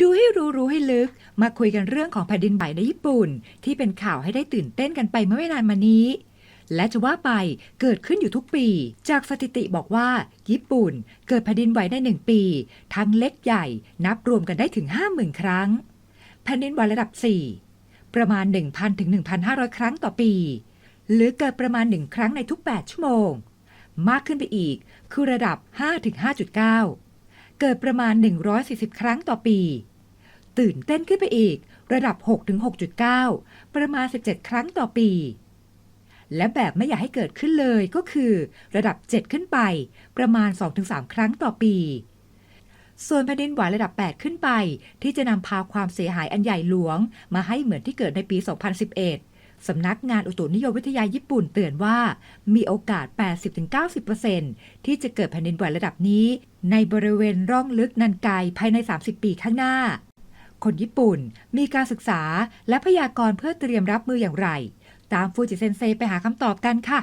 ดูให้รู้รู้ให้ลึก มาคุยกันเรื่องของแผ่นดินไหวในญี่ปุ่น ที่เป็นข่าวให้ได้ตื่นเต้นกันไปเมื่อไม่นานมานี้ และจะว่าไปเกิดขึ้นอยู่ทุกปี จากสถิติบอกว่า ญี่ปุ่น เกิดแผ่นดินไหวในหนึ่งปี ทั้งเล็กใหญ่นับรวมกันได้ถึง 50,000 ครั้ง แผ่นดินไหวระดับ 4 ประมาณ 1,000ถึง1,500 ครั้งต่อปี หรือเกิดประมาณ 1 ครั้งในทุก 8 ชั่วโมง มากขึ้นไปอีกคือระดับ5ถึง5.9 เกิดประมาณ 140 ครั้งต่อปี ตื่นเต้นขึ้นไปอีกระดับ 6-6.9 ประมาณ 17 ครั้งต่อปี และแบบไม่อยากให้เกิดขึ้นเลยก็คือ ระดับ 7 ขึ้นไป ประมาณ 2-3 ครั้งต่อปี ส่วนแผ่นดินไหวระดับ 8 ขึ้นไป ที่จะนำพาความเสียหายอันใหญ่หลวง มาให้เหมือนที่เกิดในปี 2011 สำนักงานอุตุนิยมวิทยาญี่ปุ่นเตือนว่า มีโอกาส 80-90%ที่จะเกิดแผ่นดินไหวระดับนี้ ในบริเวณร่องลึกนันไกภายใน 30 ปีข้างหน้า คนญี่ปุ่นมีการศึกษาและพยากรณ์เพื่อเตรียมรับมืออย่างไร ตามฟูจิเซนเซไปหาคำตอบกันค่ะ